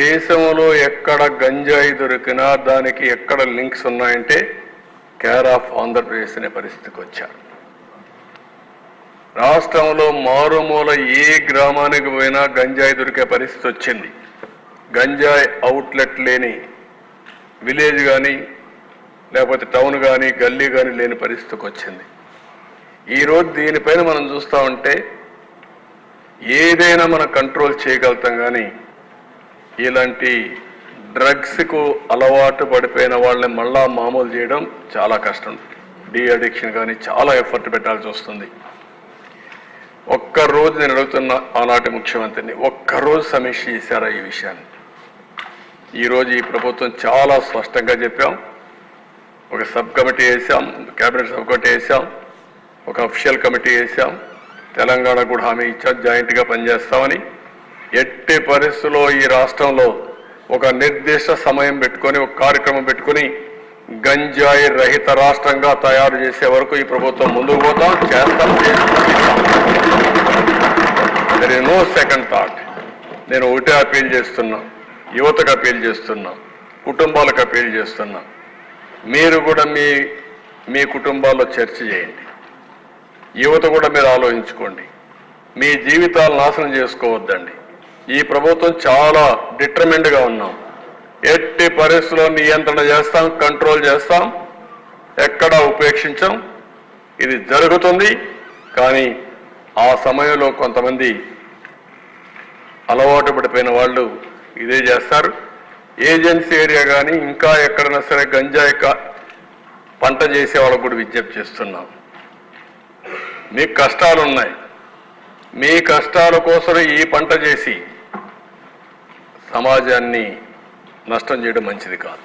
దేశంలో ఎక్కడ గంజాయి దొరికినా దానికి ఎక్కడ లింక్స్ ఉన్నాయంటే కేర్ ఆఫ్ ఆంధ్రప్రదేశ్ అనే పరిస్థితికి వచ్చారు. రాష్ట్రంలో మారుమూల ఏ గ్రామానికి పోయినా గంజాయి దొరికే పరిస్థితి వచ్చింది. గంజాయి అవుట్లెట్ లేని విలేజ్ కానీ లేకపోతే టౌన్ కానీ గల్లీ కానీ లేని పరిస్థితికి వచ్చింది. ఈరోజు దీనిపైన మనం చూస్తా ఉంటే ఏదైనా మనం కంట్రోల్ చేయగలుగుతాం కానీ ఇలాంటి డ్రగ్స్కు అలవాటు పడిపోయిన వాళ్ళని మళ్ళా మామూలు చేయడం చాలా కష్టం. డి అడిక్షన్ కానీ చాలా ఎఫర్ట్ పెట్టాల్సి వస్తుంది. ఒక్కరోజు నేను అడుగుతున్న ఆనాటి ముఖ్యమంత్రిని ఒక్కరోజు సమీక్ష చేశారా ఈ విషయాన్ని? ఈరోజు ఈ ప్రభుత్వం చాలా స్పష్టంగా చెప్పాం. ఒక సబ్ కమిటీ వేసాం కేబినెట్ సబ్ కమిటీ వేసాం ఒక అఫిషియల్ కమిటీ వేసాం. తెలంగాణ కూడా హామీ ఇచ్చా జాయింట్గా పనిచేస్తామని. ఎట్టి పరిస్థితుల్లో ఈ రాష్ట్రంలో ఒక నిర్దిష్ట సమయం పెట్టుకొని ఒక కార్యక్రమం పెట్టుకొని గంజాయి రహిత రాష్ట్రంగా తయారు చేసే వరకు ఈ ప్రభుత్వం ముందుకు పోతాం చేస్తాం there is no second thought నేను ఒకటే అపీల్ చేస్తున్నా యువతకు అపీల్ చేస్తున్నా కుటుంబాలకు అపీల్ చేస్తున్నా. మీరు కూడా మీ మీ కుటుంబాల్లో చర్చ చేయండి. యువత కూడా మీరు ఆలోచించుకోండి. మీ జీవితాలు నాశనం చేసుకోవద్దండి. ఈ ప్రభుత్వం చాలా డిటర్మెంట్గా ఉన్నాం. ఎట్టి పరిస్థితుల్లో నియంత్రణ చేస్తాం కంట్రోల్ చేస్తాం ఎక్కడా ఉపేక్షించాం ఇది జరుగుతుంది. కానీ ఆ సమయంలో కొంతమంది అలవాటు పడిపోయిన వాళ్ళు ఇదే చేస్తారు. ఏజెన్సీ ఏరియా కానీ ఇంకా ఎక్కడైనా సరే గంజాయి పంట చేసే వాళ్ళకు కూడా విజ్ఞప్తి చేస్తున్నాం. మీకు కష్టాలు ఉన్నాయి. మీ కష్టాల కోసం ఈ పంట చేసి సమాజాన్ని నష్టం చేయడం మంచిది కాదు.